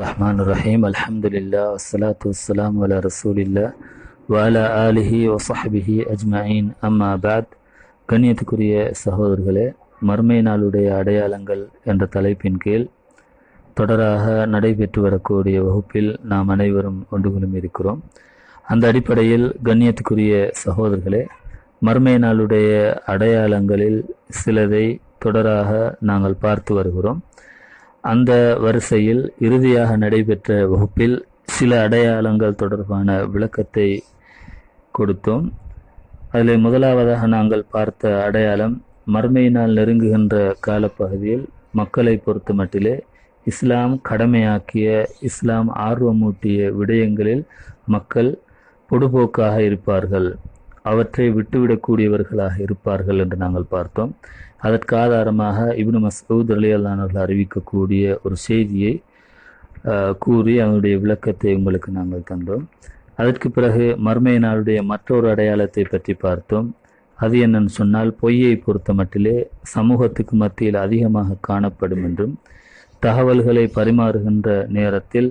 ரஹ்மான் ரஹீம் அலமதுல்லா வசலாத்து வலாம் வல ரசூலில்லா வாலா ஆலிஹி வசஹபிஹி அஜ்மாயின் அம்மா பாத் கண்ணியத்துக்குரிய சகோதரர்களே மர்மை நாளுடைய அடையாளங்கள் என்ற தலைப்பின் கீழ் தொடராக நடைபெற்று வரக்கூடிய வகுப்பில் நாம் அனைவரும் ஒன்று இருக்கிறோம். அந்த அடிப்படையில் கண்ணியத்துக்குரிய சகோதரர்களே மர்மை நாளுடைய அடையாளங்களில் சிலதை தொடராக நாங்கள் பார்த்து வருகிறோம். அந்த வரிசையில் இறுதியாக நடைபெற்ற வகுப்பில் சில அடையாளங்கள் தொடர்பான விளக்கத்தை கொடுத்தோம். அதில் முதலாவதாக நாங்கள் பார்த்த அடையாளம் மறுமையினால் நெருங்குகின்ற காலப்பகுதியில் மக்களை பொறுத்த மட்டிலே இஸ்லாம் கடமையாக்கிய இஸ்லாம் ஆர்வமூட்டிய விடயங்களில் மக்கள் பொடுபோக்காக இருப்பார்கள். அவற்றை விட்டுவிடக்கூடியவர்களாக இருப்பார்கள் என்று நாங்கள் பார்த்தோம். அதற்கு ஆதாரமாக இப்னு மசூத் அலியல்லானவர்கள் அறிவிக்கக்கூடிய ஒரு செய்தியை கூறி அவனுடைய விளக்கத்தை உங்களுக்கு நாங்கள் தந்தோம். அதற்கு பிறகு மர்மை நாளுடைய மற்றொரு அடையாளத்தை பற்றி பார்த்தோம். அது என்னன்னு சொன்னால் பொய்யை பொறுத்த மட்டிலே சமூகத்துக்கு மத்தியில் அதிகமாக காணப்படும் என்றும் தகவல்களை பரிமாறுகின்ற நேரத்தில்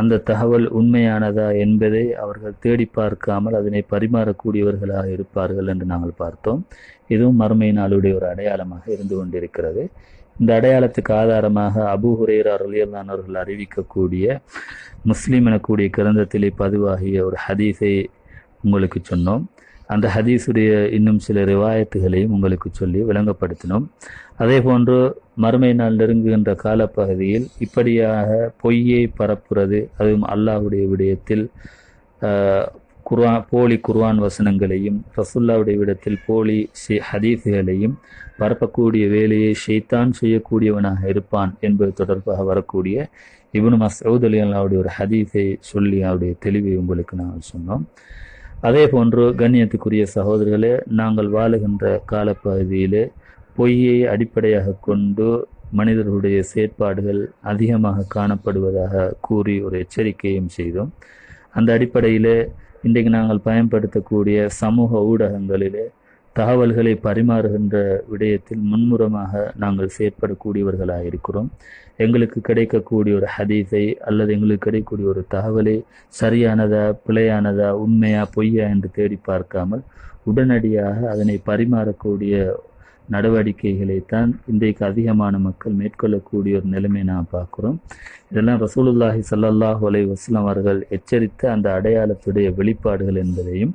அந்த தகவல் உண்மையானதா என்பதை அவர்கள் தேடி பார்க்காமல் அதனை பரிமாறக்கூடியவர்களாக இருப்பார்கள் என்று நாங்கள் பார்த்தோம். இதுவும் மறுமை நாளுடைய ஒரு அடையாளமாக இருந்து கொண்டிருக்கிறது. இந்த அடையாளத்துக்கு ஆதாரமாக அபூ ஹுரேரா ரலியல்லான் அவர்கள் அறிவிக்கக்கூடிய முஸ்லீம் எனக்கூடிய கிரந்தத்திலே பதிவாகிய ஒரு ஹதீஸை உங்களுக்கு சொன்னோம். அந்த ஹதீஸுடைய இன்னும் சில ரிவாயத்துகளையும் உங்களுக்கு சொல்லி விளங்கப்படுத்தினோம். அதே போன்று மறுமை நாள் நெருங்குகின்ற காலப்பகுதியில் இப்படியாக பொய்யை பரப்புறது அதுவும் அல்லாஹ்வுடைய விடயத்தில் குர்வான் குர்ஆன் போலி குர்ஆன் வசனங்களையும் ரசுல்லாவுடைய விடத்தில் போலி ஹதீஃபுகளையும் பரப்பக்கூடிய வேலையை ஷைத்தான் செய்யக்கூடியவனாக இருப்பான் என்பது தொடர்பாக வரக்கூடிய இவனு மசூத் அலி அல்லாவுடைய ஒரு ஹதீஃபை சொல்லி அவருடைய தெளிவை உங்களுக்கு நாங்கள் சொன்னோம். அதே போன்று கண்ணியத்துக்குரிய சகோதரர்களே நாங்கள் வாழுகின்ற காலப்பகுதியிலே பொய்யை அடிப்படையாக கொண்டு மனிதர்களுடைய செயற்பாடுகள் அதிகமாக காணப்படுவதாக கூறி ஒரு எச்சரிக்கையும் செய்தோம். அந்த அடிப்படையில் இன்றைக்கு நாங்கள் பயன்படுத்தக்கூடிய சமூக ஊடகங்களிலே தகவல்களை பரிமாறுகின்ற விடயத்தில் முன்முறமாக நாங்கள் செயற்படக்கூடியவர்களாக இருக்கிறோம். எங்களுக்கு கிடைக்கக்கூடிய ஒரு ஹதீஸை அல்லது எங்களுக்கு கிடைக்கக்கூடிய ஒரு தகவலை சரியானதா பிழையானதா உண்மையா பொய்யா என்று தேடி பார்க்காமல் உடனடியாக அதனை பரிமாறக்கூடிய நடவடிக்கைகளைத்தான் இன்றைக்கு அதிகமான மக்கள் மேற்கொள்ளக்கூடிய ஒரு நிலைமை நான் பார்க்குறோம். இதெல்லாம் ரசூலுல்லாஹி சல்லாஹ் அலைஹி வஸல்லம் அவர்கள் எச்சரித்த அந்த அடையாளத்துடைய வெளிப்பாடுகள் என்பதையும்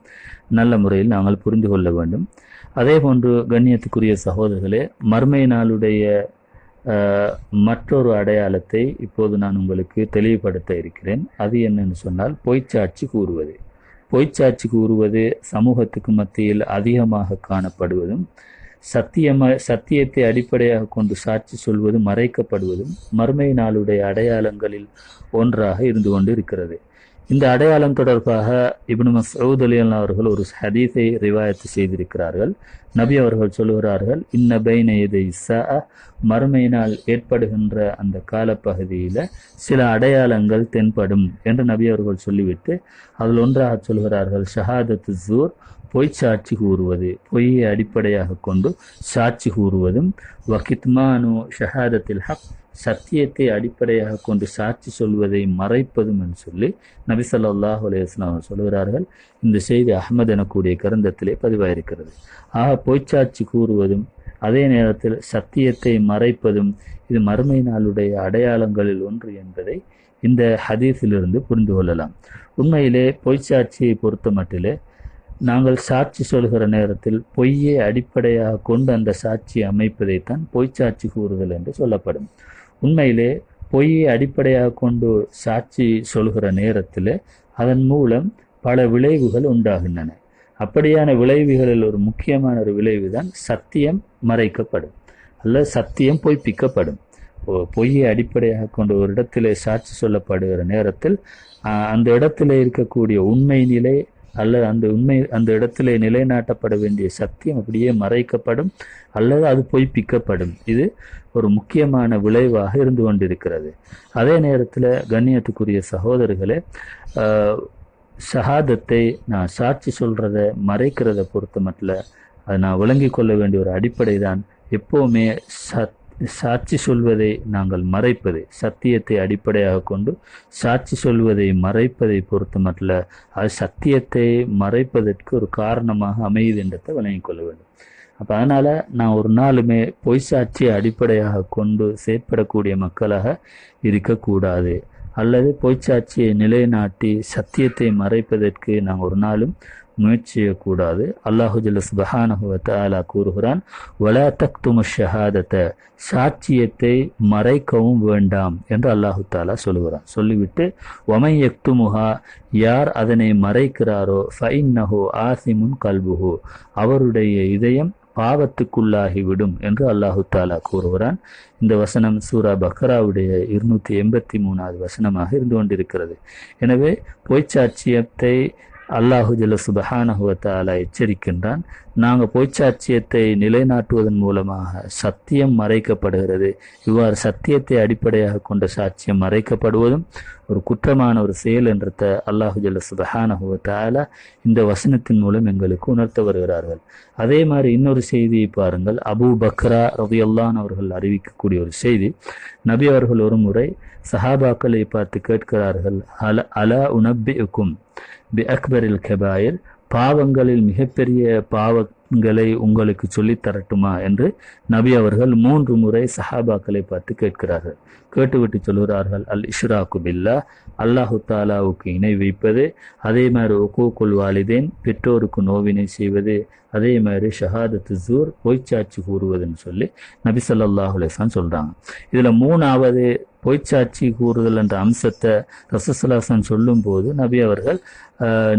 நல்ல முறையில் நாங்கள் புரிந்து கொள்ள வேண்டும். அதே போன்று கண்ணியத்துக்குரிய சகோதரர்களே மர்மை நாளுடைய மற்றொரு அடையாளத்தை இப்போது நான் உங்களுக்கு தெளிவுபடுத்த இருக்கிறேன். அது என்னன்னு சொன்னால் பொய்ச்சாட்சி கூறுவது. பொய்ச்சாட்சி கூறுவது சமூகத்துக்கு மத்தியில் அதிகமாக காணப்படுவதும் சத்தியம சத்தியத்தை அடிப்படையாக கொண்டு சாட்சி சொல்வது மறைக்கப்படுவதும் மறுமை நாளுடைய அடையாளங்களில் ஒன்றாக இருந்து கொண்டு இருக்கிறது இந்த அடையாளம் தொடர்பாக இப்னு மசூத் அலி அவர்கள் ஒரு ஹதீஸை ரிவாயத்து செய்திருக்கிறார்கள். நபி அவர்கள் சொல்கிறார்கள் இன்ன பைன இதை மறுமையினால் ஏற்படுகின்ற அந்த காலப்பகுதியில் சில அடையாளங்கள் தென்படும் என்று நபி அவர்கள் சொல்லிவிட்டு அதில் ஒன்றாக சொல்கிறார்கள் ஷஹாதத்து ஜூர் பொய் சாட்சி கூறுவது பொய்யை அடிப்படையாக கொண்டு சாட்சி கூறுவதும் வகித்மானு ஷஹாதத்தில் ஹக் சத்தியத்தை அடிப்படையாக கொண்டு சாட்சி சொல்வதை மறைப்பதும் என்று சொல்லி நபி சொல்லாஹ் அலையாம் சொல்கிறார்கள். இந்த செய்தி அகமது எனக்கூடிய கிரந்தத்திலே பதிவாயிருக்கிறது. ஆக பொய்ச்சாட்சி கூறுவதும் அதே நேரத்தில் சத்தியத்தை மறைப்பதும் இது மறுமை நாளுடைய அடையாளங்களில் ஒன்று என்பதை இந்த ஹதீஸிலிருந்து புரிந்து கொள்ளலாம். உண்மையிலே பொய்ச்சாட்சியை பொறுத்த மட்டிலே நாங்கள் சாட்சி சொல்கிற நேரத்தில் பொய்யை அடிப்படையாக கொண்டு அந்த சாட்சியை அமைப்பதைத்தான் பொய் சாட்சி கூறுதல் என்று சொல்லப்படும். உண்மையிலே பொய்யை அடிப்படையாக கொண்டு சாட்சி சொல்கிற நேரத்தில் அதன் மூலம் பல விளைவுகள் உண்டாகின்றன. அப்படியான விளைவுகளில் ஒரு முக்கியமான ஒரு விளைவு தான் சத்தியம் மறைக்கப்படும். அல்ல சத்தியம் பொய்ப்பிக்கப்படும். பொய்யை அடிப்படையாக கொண்டு ஒரு இடத்திலே சாட்சி சொல்லப்படுகிற நேரத்தில் அந்த இடத்திலே இருக்கக்கூடிய உண்மை நிலை அல்லது அந்த உண்மை அந்த இடத்துல நிலைநாட்டப்பட வேண்டிய சத்தியம் அப்படியே மறைக்கப்படும் அல்லது அது பொய்ப்பிக்கப்படும் இது ஒரு முக்கியமான விளைவாக இருந்து கொண்டிருக்கிறது. அதே நேரத்தில் கண்ணியத்துக்குரிய சகோதரர்களே ஆஹ், ஷஹாதத்தை நான் சாட்சி சொல்கிறத மறைக்கிறத பொறுத்த மட்டும் அதை நான் விளங்கி கொள்ள வேண்டிய ஒரு அடிப்படை தான் எப்போவுமே சத் சாட்சி சொல்வதை நாங்கள் மறைப்பது சத்தியத்தை அடிப்படையாக கொண்டு சாட்சி சொல்வதை மறைப்பதை பொறுத்தமட்டில் அது சத்தியத்தை மறைப்பதற்கு ஒரு காரணமாக அமையுது என்றதை வழங்கி கொள்ள வேண்டும். அப்போ அதனால் நான் ஒரு நாளுமே பொய் சாட்சியை அடிப்படையாக கொண்டு செயற்படக்கூடிய மக்களாக இருக்கக்கூடாது. அல்லது பொய்ச்சாட்சியை நிலைநாட்டி சத்தியத்தை மறைப்பதற்கு நான் ஒரு நாளும் முயற்சி செய்யக்கூடாது. அல்லாஹு ஜல்ல கூறுகிறான் வலா தக்துமு ஷஹாதத்தை சாட்சியத்தை மறைக்கவும் வேண்டாம் என்று அல்லாஹு தாலா சொல்லுகிறான். சொல்லிவிட்டு ஒமை யக்துமுஹா யார் அதனை மறைக்கிறாரோ ஃபைன்னஹோ ஆசிமுன் கல்புஹோ அவருடைய இதயம் பாவத்துக்குள்ளாகிவிடும் என்று அல்லாஹு தாலா கூறுகிறான். இந்த வசனம் சூரா பக்ராவுடைய இருநூத்தி எண்பத்தி மூணாவது வசனமாக இருந்து கொண்டிருக்கிறது. எனவே பொய்ச்சாட்சியத்தை அல்லாஹு ஜல்ல சுபஹானஹுவத்தாலா எச்சரிக்கின்றான். நாங்கள் பொய்ச்சாட்சியத்தை நிலைநாட்டுவதன் மூலமாக சத்தியம் மறைக்கப்படுகிறது. இவ்வாறு சத்தியத்தை அடிப்படையாக கொண்ட சாட்சியம் மறைக்கப்படுவதும் ஒரு குற்றமான ஒரு செயல் என்றத அல்லாஹு ஜல்ல சுபஹானஹுவத்தாலா இந்த வசனத்தின் மூலம் எங்களுக்கு உணர்த்த வருகிறார்கள். அதே மாதிரி இன்னொரு செய்தியை பாருங்கள். அபு பக்ரா ரவியல்லான் அவர்கள் அறிவிக்கக்கூடிய ஒரு செய்தி. நபி அவர்கள் ஒரு முறை சஹாபாக்களை பார்த்து கேட்கிறார்கள் அல அலா உனப்பிக்கும் பி அக்பரில் கபாயர் பாவங்களில் மிகப்பெரிய பாவங்களை உங்களுக்கு சொல்லித் தரட்டுமா என்று நபி அவர்கள் மூன்று முறை சஹாபாக்களை பார்த்து கேட்கிறார்கள். கேட்டுவிட்டு சொல்கிறார்கள் அல் இஷ்ராக்கு பில்லா அல்லாஹு தாலாவுக்கு இணை வைப்பது அதே மாதிரி ஒக்கோக்குள் வாலிதேன் பெற்றோருக்கு நோவினை செய்வது அதே மாதிரி ஷஹாதத்து ஜூர் பொய்ச்சாட்சி கூறுவதுன்னு சொல்லி நபி ஸல்லல்லாஹு அலைஹி சொல்கிறாங்க இதில் மூணாவது பொய்ச்சாட்சி கூறுதல் என்ற அம்சத்தை ரசூலுல்லாஹி சொல்லும்போது நபி அவர்கள்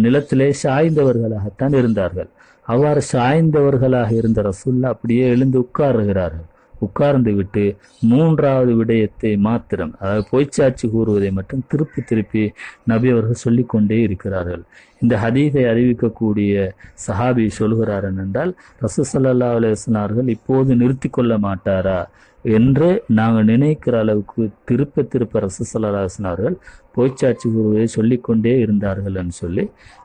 நிலத்திலே சாய்ந்தவர்களாகத்தான் இருந்தார்கள். அவ்வாறு சாய்ந்தவர்களாக இருந்த ரசுல்லா அப்படியே எழுந்து உட்காருகிறார்கள். உட்கார்ந்து விட்டு மூன்றாவது விடயத்தை மாத்திரம் அதாவது பொய்ச்சாட்சி கூறுவதை மட்டும் திருப்பி திருப்பி நபி அவர்கள் சொல்லிக்கொண்டே இருக்கிறார்கள். இந்த ஹதீதை அறிவிக்கக்கூடிய சஹாபி சொல்கிறார் என்றால் ரசூசல்லா அலுவலார்கள் இப்போது நிறுத்தி கொள்ள மாட்டாரா என்று நாங்கள் நினைக்கிற அளவுக்கு திருப்ப திருப்ப ரசூசல்லாசனார்கள் பொய்ச்சாட்சி கூறுவதை சொல்லிக்கொண்டே இருந்தார்கள் என்று சொல்லி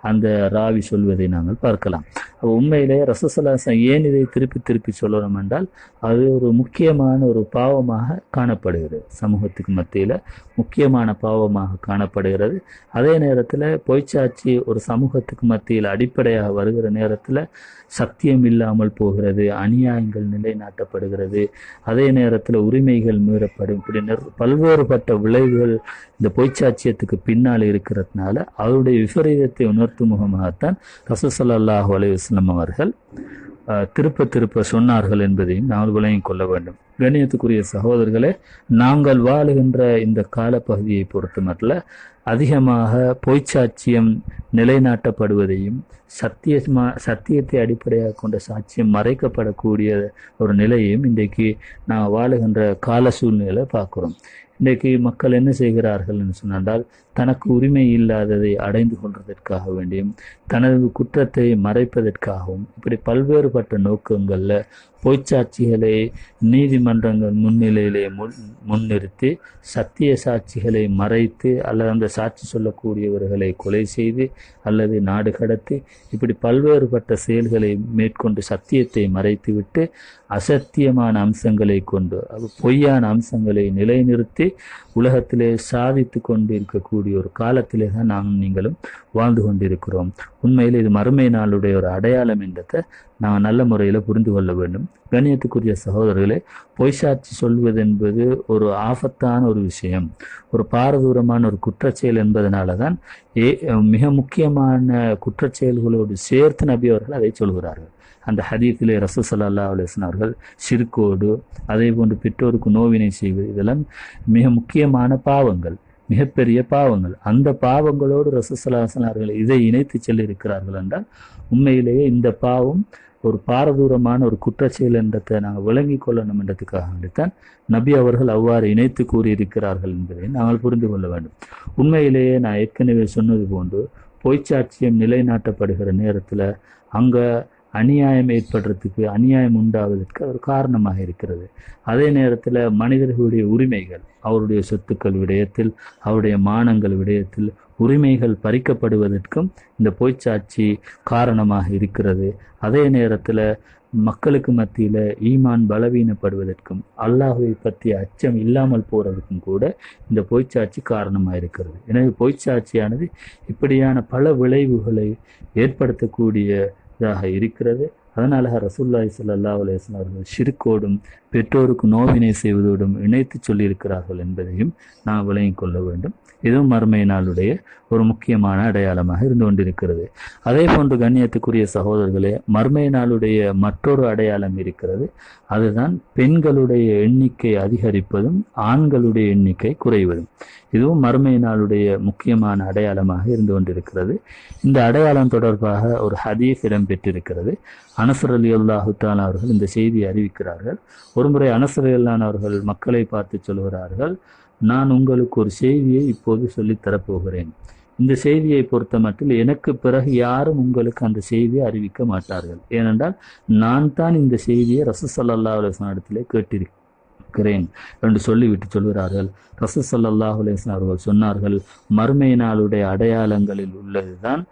அந்த ராவி சொல்வதை நாங்கள் பார்க்கலாம். அப்போ உண்மையிலே ரசூசல்லாசன் ஏன் இதை திருப்பி திருப்பி சொல்லணும் என்றால் அது ஒரு முக்கியமான ஒரு பாவமாக காணப்படுகிறது. சமூகத்துக்கு மத்தியில் முக்கியமான பாவமாக காணப்படுகிறது. அதே நேரத்தில் பொய்ச்சாட்சி ஒரு சமூகத்துக்கு மத்தியில் அடிப்படையாக வருகிற நேரத்தில் சத்தியம் இல்லாமல் போகிறது அநியாயங்கள் நிலைநாட்டப்படுகிறது அதே நேரத்தில் உரிமைகள் மீறப்படும் இப்படி பல்வேறுபட்ட விளைவுகள் இந்த சாட்சியத்துக்கு பின்னால் இருக்கிறதுனால அவருடைய விபரீதத்தை உணர்த்தும் முகமாகத்தான் ரசூசல்லாஹு அலையுஸ்லம் அவர்கள் திருப்ப திருப்ப சொன்னார்கள் என்பதையும் நாங்கள் விளங்கிக் கொள்ள வேண்டும். கணியத்துக்குரிய சகோதரர்களே நாங்கள் வாழுகின்ற இந்த காலப்பகுதியை பொறுத்தமட்டில் அதிகமாக பொய்ச்சாட்சியம் நிலைநாட்டப்படுவதையும் சத்தியமா சத்தியத்தை அடிப்படையாக கொண்ட சாட்சியம் மறைக்கப்படக்கூடிய ஒரு நிலையையும் இன்றைக்கு நான் வாழுகின்ற கால சூழ்நிலை பார்க்குறோம். இன்றைக்கு மக்கள் என்ன செய்கிறார்கள் என்று சொன்னால் தனக்கு உரிமை இல்லாததை அடைந்து கொள்வதற்காக வேண்டியும் தனது குற்றத்தை மறைப்பதற்காகவும் இப்படி பல்வேறுபட்ட நோக்கங்களில் பொய்ச்சாட்சிகளை நீதிமன்றங்கள் முன்னிலையிலே முன் முன்னிறுத்தி சத்திய சாட்சிகளை மறைத்து அல்லது அந்த சாட்சி சொல்லக்கூடியவர்களை கொலை செய்து அல்லது நாடு கடத்தி இப்படி பல்வேறுபட்ட செயல்களை மேற்கொண்டு சத்தியத்தை மறைத்துவிட்டு அசத்தியமான அம்சங்களை கொண்டு அது பொய்யான அம்சங்களை நிலைநிறுத்தி உலகத்திலே சாதித்து கொண்டு இருக்கக்கூடிய ஒரு காலத்திலே தான் நாங்கள் நீங்களும் வாழ்ந்து கொண்டிருக்கிறோம். உண்மையில் இது மறுமை நாளுடைய ஒரு அடையாளம் என்றதை நாம் நல்ல முறையில் புரிந்து கொள்ள வேண்டும். கணியத்துக்குரிய சகோதரர்களே பொய்சாட்சி சொல்வது என்பது ஒரு ஆபத்தான ஒரு விஷயம். ஒரு பாரதூரமான ஒரு குற்றச்செயல் என்பதனால தான் ஏ மிக முக்கியமான குற்றச்செயல்களோடு சேர்த்து நபி அவர்கள் அதை சொல்கிறார்கள். அந்த ஹதீத்திலே ரசூ சல்லா அவர்கள் சிறுக்கோடு அதே போன்று பெற்றோருக்கு நோவினை செய்வது இதெல்லாம் மிக முக்கியமான பாவங்கள் மிகப்பெரிய பாவங்கள். அந்த பாவங்களோடு ரசூசல்லாசன் அவர்கள் இதை இணைத்து செல்லியிருக்கிறார்கள் என்றால் உண்மையிலேயே இந்த பாவம் ஒரு பாரதூரமான ஒரு குற்றச்செயல் என்றதை நாங்கள் விளங்கி கொள்ளணும் என்றதுக்காக வேண்டித்தான் நபி அவர்கள் அவ்வாறு இணைத்து கூறியிருக்கிறார்கள் என்பதை நாங்கள் புரிந்து கொள்ள வேண்டும். உண்மையிலேயே நான் ஏற்கனவே சொன்னது போன்று பொய்ச்சாட்சியம் நிலைநாட்டப்படுகிற நேரத்தில் அங்கே அநியாயம் ஏற்படுறதுக்கு அநியாயம் உண்டாவதற்கு ஒரு காரணமாக இருக்கிறது. அதே நேரத்தில் மனிதர்களுடைய உரிமைகள் அவருடைய சொத்துக்கள் விடயத்தில் அவருடைய மானங்கள் விடயத்தில் உரிமைகள் பறிக்கப்படுவதற்கும் இந்த பொய்ச்சாட்சி காரணமாக இருக்கிறது. அதே நேரத்தில் மக்களுக்கு மத்தியில் ஈமான் பலவீனப்படுவதற்கும் அல்லாஹுவை பற்றிய அச்சம் இல்லாமல் போகிறதுக்கும் கூட இந்த பொய்ச்சாட்சி காரணமாக இருக்கிறது. எனவே பொய்ச்சாட்சியானது இப்படியான பல விளைவுகளை ஏற்படுத்தக்கூடியதாக இருக்கிறது. அதனால ரசூல்லாய் சல்லா அலுவலாம் அவர்கள் ஷிருக்கோடும் பெற்றோருக்கு நோவினை செய்வதோடும் இணைத்து சொல்லியிருக்கிறார்கள் என்பதையும் நாம் விளங்கிக் கொள்ள வேண்டும். இதுவும் மறுமை நாளுடைய ஒரு முக்கியமான அடையாளமாக இருந்து கொண்டிருக்கிறது. அதே போன்று கண்ணியத்துக்குரிய சகோதரர்களே மறுமை நாளுடைய மற்றொரு அடையாளம் இருக்கிறது. அதுதான் பெண்களுடைய எண்ணிக்கை அதிகரிப்பதும் ஆண்களுடைய எண்ணிக்கை குறைவதும். இதுவும் மறுமை நாளுடைய முக்கியமான அடையாளமாக இருந்து கொண்டிருக்கிறது. இந்த அடையாளம் தொடர்பாக ஒரு ஹதீஸ் இடம்பெற்றிருக்கிறது. அனசர் அலி அல்லாஹுத்தான் அவர்கள் இந்த செய்தியை அறிவிக்கிறார்கள். ஒருமுறை அனசர் அல்லான் அவர்கள் மக்களை பார்த்து சொல்கிறார்கள் நான் உங்களுக்கு ஒரு செய்தியை இப்போது சொல்லித்தரப்போகிறேன் இந்த செய்தியை பொறுத்த மட்டில் எனக்கு பிறகு யாரும் உங்களுக்கு அந்த செய்தியை அறிவிக்க மாட்டார்கள். ஏனென்றால் நான் தான் இந்த செய்தியை ரசூசல்லா அலுவலாம் இடத்திலே கேட்டிருக்கிறேன். என்று சொல்லிவிட்டு சொல்கிறார்கள். ரசூசல்லாஹ் அவர்கள் சொன்னார்கள் மறுமை நாளுடைய அடையாளங்களில் உள்ளதுதான்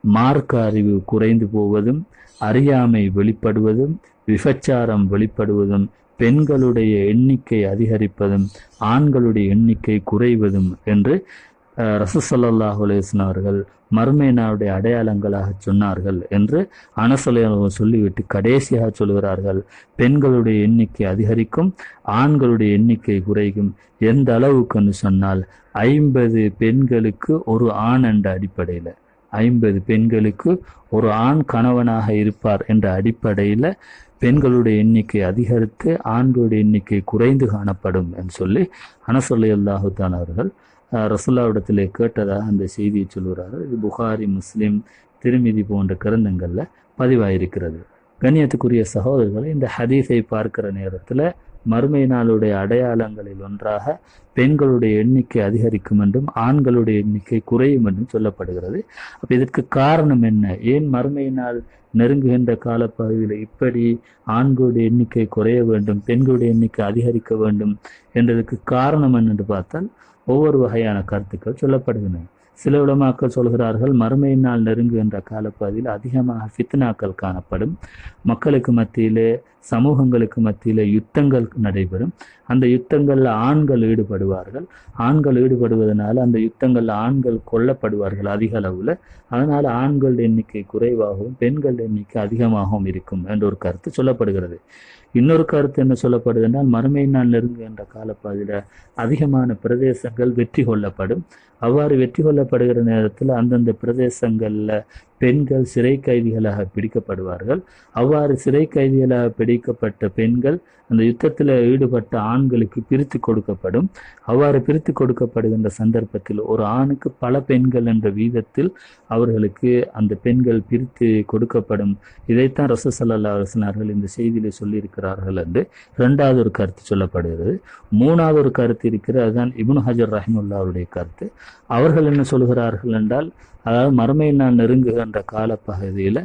மார்க்க அறிவு குறைந்து போவதும் அறியாமை வெளிப்படுவதும் விபச்சாரம் வெளிப்படுவதும் பெண்களுடைய எண்ணிக்கை அதிகரிப்பதும் ஆண்களுடைய எண்ணிக்கை குறைவதும் என்று ரசூசல்லாஹ் அலுவலாம் அவர்கள் மர்மேனாவுடைய அடையாளங்களாக சொன்னார்கள் என்று அனசலையர்கள் சொல்லிவிட்டு கடைசியாக சொல்கிறார்கள் பெண்களுடைய எண்ணிக்கை அதிகரிக்கும் ஆண்களுடைய எண்ணிக்கை குறையும். எந்த அளவுக்குன்னு சொன்னால் ஐம்பது பெண்களுக்கு ஒரு ஆண் என்ற அடிப்படையில் ஐம்பது பெண்களுக்கு ஒரு ஆண் கணவனாக இருப்பார் என்ற அடிப்படையில் பெண்களுடைய எண்ணிக்கை அதிகரித்து ஆண்களுடைய எண்ணிக்கை குறைந்து காணப்படும் என்று சொல்லி அனசொல்லி அவர்கள் ரசுல்லாவிடத்திலே கேட்டதாக அந்த செய்தியை சொல்கிறார்கள் இது புகாரி முஸ்லீம் திருமிதி போன்ற கிரந்தங்களில் பதிவாயிருக்கிறது. கண்ணியத்துக்குரிய சகோதரர்களை இந்த ஹதீஸை பார்க்கிற நேரத்தில் மறுமை நாளுடைய அடையாளங்களில் ஒன்றாக பெண்களுடைய எண்ணிக்கை அதிகரிக்கும் என்றும் ஆண்களுடைய எண்ணிக்கை குறையும் என்றும் சொல்லப்படுகிறது. அப்போ இதற்கு காரணம் என்ன? ஏன் மறுமை நாள் நெருங்குகின்ற காலப்பகுதியில் இப்படி ஆண்களுடைய எண்ணிக்கை குறைய வேண்டும் பெண்களுடைய எண்ணிக்கை அதிகரிக்க வேண்டும் என்றதுக்கு காரணம் என்னென்று பார்த்தால் ஒவ்வொரு வகையான கருத்துக்கள் சொல்லப்படுகின்றன. சில உலமாக்கள் சொல்கிறார்கள் மறுமையினால் நெருங்குகின்ற காலப்பகுதியில் அதிகமாக ஃபித்னாக்கள் காணப்படும். மக்களுக்கு மத்தியிலே சமூகங்களுக்கு மத்தியில் யுத்தங்கள் நடைபெறும். அந்த யுத்தங்களில் ஆண்கள் ஈடுபடுவார்கள். ஆண்கள் ஈடுபடுவதனால அந்த யுத்தங்களில் ஆண்கள் கொல்லப்படுவார்கள் அதிக அளவில். அதனால் ஆண்கள் எண்ணிக்கை குறைவாகவும் பெண்கள் எண்ணிக்கை அதிகமாகவும் இருக்கும் என்ற ஒரு கருத்து சொல்லப்படுகிறது. இன்னொரு கருத்து என்ன சொல்லப்படுது என்றால் மறுமை நாள் நெருங்குகின்ற காலப்பகுதியில் அதிகமான பிரதேசங்கள் வெற்றி கொள்ளப்படும். அவ்வாறு வெற்றி கொள்ளப்படுகிற நேரத்தில் அந்தந்த பிரதேசங்களில் பெண்கள் சிறை கைதிகளாக பிடிக்கப்படுவார்கள். அவ்வாறு சிறை கைதிகளாக பிடிக்கப்பட்ட பெண்கள் அந்த யுத்தத்தில் ஈடுபட்ட ஆண்களுக்கு பிரித்து கொடுக்கப்படும். அவ்வாறு பிரித்து கொடுக்கப்படுகின்ற சந்தர்ப்பத்தில் ஒரு ஆணுக்கு பல பெண்கள் என்ற வீதத்தில் அவர்களுக்கு அந்த பெண்கள் பிரித்து கொடுக்கப்படும். இதைத்தான் ரசூசல்லா அரசனார்கள் இந்த செய்தியிலே சொல்லியிருக்கிறார்கள் என்று இரண்டாவது ஒரு கருத்து சொல்லப்படுகிறது. மூணாவது ஒரு கருத்து இருக்கிறது. அதுதான் இபுன் ஹஜர் ரஹிமுல்லாவுடைய கருத்து. அவர்கள் என்ன சொல்கிறார்கள் என்றால் அதாவது மறுமை நான் நெருங்குகின்ற காலப்பகுதியில்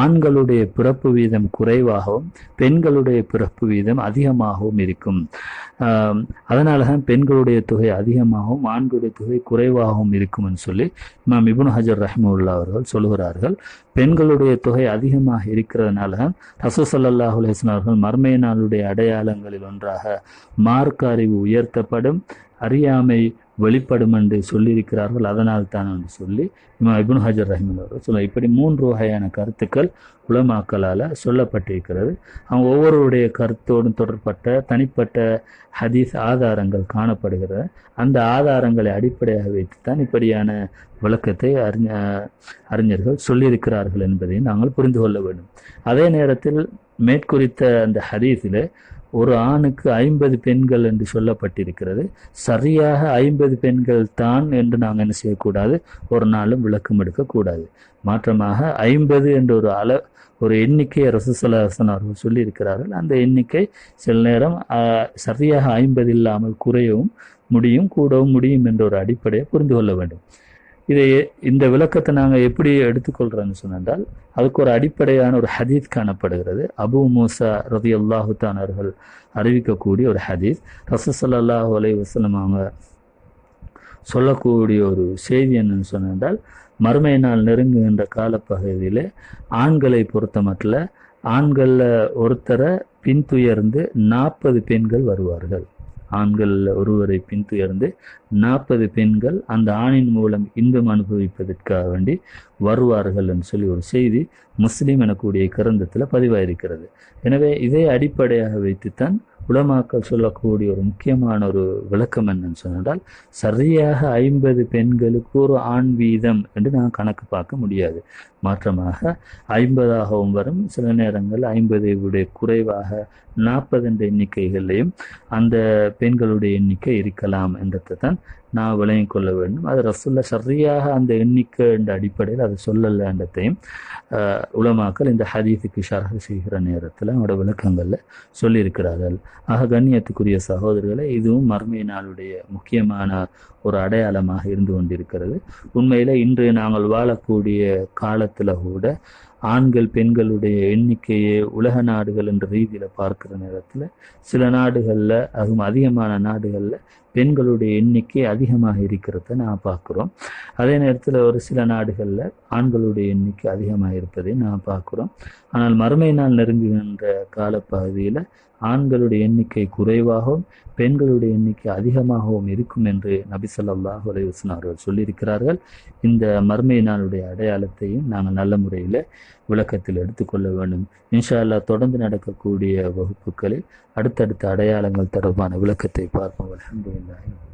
ஆண்களுடைய பிறப்பு வீதம் குறைவாகவும் பெண்களுடைய பிறப்பு வீதம் அதிகமாகவும் இருக்கும். அதனால தான் பெண்களுடைய தொகை அதிகமாகவும் ஆண்களுடைய தொகை குறைவாகவும் இருக்கும்னு சொல்லி இமாம் இபுன் ஹஜர் ரஹ்முல்லா அவர்கள் சொல்கிறார்கள் பெண்களுடைய தொகை அதிகமாக இருக்கிறதுனால தான் ரசூசல்லாஹ் அலுவலாம் அவர்கள் மர்மைய நாளுடைய அடையாளங்களில் ஒன்றாக மார்க்க அறிவு உயர்த்தப்படும் அறியாமை வெளிப்படும் என்று சொல்லியிருக்கிறார்கள் அதனால் தான் என்று சொல்லி இமா இபுன் ஹஜர் ரஹிமன் அவர்கள் சொல்ல இப்படி மூன்று வகையான கருத்துக்கள் உலமாக்களால் சொல்லப்பட்டிருக்கிறது. அவங்க ஒவ்வொருவருடைய கருத்தோடும் தொடர்பட்ட தனிப்பட்ட ஹதீஸ் ஆதாரங்கள் காணப்படுகிறது. அந்த ஆதாரங்களை அடிப்படையாக வைத்து தான் இப்படியான விளக்கத்தை அறிஞ அறிஞர்கள் சொல்லியிருக்கிறார்கள் என்பதை நாங்கள் புரிந்து கொள்ள வேண்டும். அதே நேரத்தில் மேற்குறித்த அந்த ஹதீஸில் ஒரு ஆணுக்கு ஐம்பது பெண்கள் என்று சொல்லப்பட்டிருக்கிறது. சரியாக ஐம்பது பெண்கள் தான் என்று நாங்கள் என்ன செய்யக்கூடாது? ஒரு நாளும் விளக்கம் எடுக்கக்கூடாது. மாற்றமாக ஐம்பது என்ற ஒரு அள ஒரு எண்ணிக்கை ரசூசலாசன் அவர்கள் சொல்லியிருக்கிறார்கள். அந்த எண்ணிக்கை சில நேரம் சரியாக ஐம்பது இல்லாமல் குறையவும் முடியும் கூடவும் முடியும் என்ற ஒரு அடிப்படையை புரிந்து கொள்ள வேண்டும். இதை இந்த விளக்கத்தை நாங்கள் எப்படி எடுத்துக்கொள்கிறோன்னு சொன்னால் அதுக்கு ஒரு அடிப்படையான ஒரு ஹதீத் காணப்படுகிறது. அபு மூசா ரதி அல்லாஹுத்தான் அவர்கள் அறிவிக்கக்கூடிய ஒரு ஹதீஸ். ரசூசல்லாஹூ அலை வசலம் அவங்க சொல்லக்கூடிய ஒரு செய்தி என்னன்னு சொன்னால் மறுமை நாள் நெருங்குகின்ற காலப்பகுதியில் ஆண்களை பொறுத்த மட்டில் ஆண்களில் ஒருத்தரை பின்துயர்ந்து நாற்பது பெண்கள் வருவார்கள். ஆண்கள் ஒருவரை பின்துயர்ந்து நாற்பது பெண்கள் அந்த ஆணின் மூலம் இன்பம் அனுபவிப்பதற்காக வேண்டி வருவார்கள் என்று சொல்லி ஒரு செய்தி முஸ்லீம் எனக்கூடிய கிரந்தத்தில் பதிவாயிருக்கிறது. எனவே இதை அடிப்படையாக வைத்துத்தான் உலமாக்கள் சொல்லக்கூடிய ஒரு முக்கியமான ஒரு விளக்கம் என்னன்னு சொன்னால் சரியாக ஐம்பது பெண்களுக்கு ஒரு ஆண் வீதம் என்று நான் கணக்கு பார்க்க முடியாது. மாற்றமாக ஐம்பதாகவும் வரும். சில நேரங்கள் ஐம்பதை விட குறைவாக நாற்பது என்ற எண்ணிக்கைகளையும் அந்த பெண்களுடைய எண்ணிக்கை இருக்கலாம் என்றதை தான் நான் விளங்கிக் கொள்ள வேண்டும். அது ரசுல்ல சரியாக அந்த எண்ணிக்கை என்ற அடிப்படையில் அதை சொல்லலைன்றதையும் உலமாக்கள் இந்த ஹதீஸுக்கு ஷரஹ் செய்கிற நேரத்தில் அவனோட விளக்கங்களில் சொல்லியிருக்கிறார்கள். ஆக கண்ணியத்துக்குரிய சகோதரர்களை இதுவும் மர்மை நாளுடைய முக்கியமான ஒரு அடையாளமாக இருந்து கொண்டிருக்கிறது. உண்மையில் இன்று நாங்கள் வாழக்கூடிய காலத்தில் கூட ஆண்கள் பெண்களுடைய எண்ணிக்கையை உலக நாடுகள் என்ற ரீதியில் பார்க்குற நேரத்தில் சில நாடுகளில் அதுவும் அதிகமான நாடுகளில் பெண்களுடைய எண்ணிக்கை அதிகமாக இருக்கிறத நான் பார்க்குறோம். அதே நேரத்தில் ஒரு சில நாடுகளில் ஆண்களுடைய எண்ணிக்கை அதிகமாக இருப்பதை நான் பார்க்குறோம். ஆனால் மறுமை நாள் நெருங்குகின்ற காலப்பகுதியில் ஆண்களுடைய எண்ணிக்கை குறைவாகவும் பெண்களுடைய எண்ணிக்கை அதிகமாகவும் இருக்கும் என்று நபிசல்லாஹ் அலைவசன் அவர்கள் சொல்லியிருக்கிறார்கள். இந்த மர்மை நாளுடைய அடையாளத்தையும் நாங்கள் நல்ல முறையில் விளக்கத்தில் எடுத்துக்கொள்ள வேண்டும். இன்ஷா அல்லா தொடர்ந்து நடக்கக்கூடிய வகுப்புகளில் அடுத்தடுத்த அடையாளங்கள் தொடர்பான விளக்கத்தை பார்ப்போம். அலமதுல்லாஹ்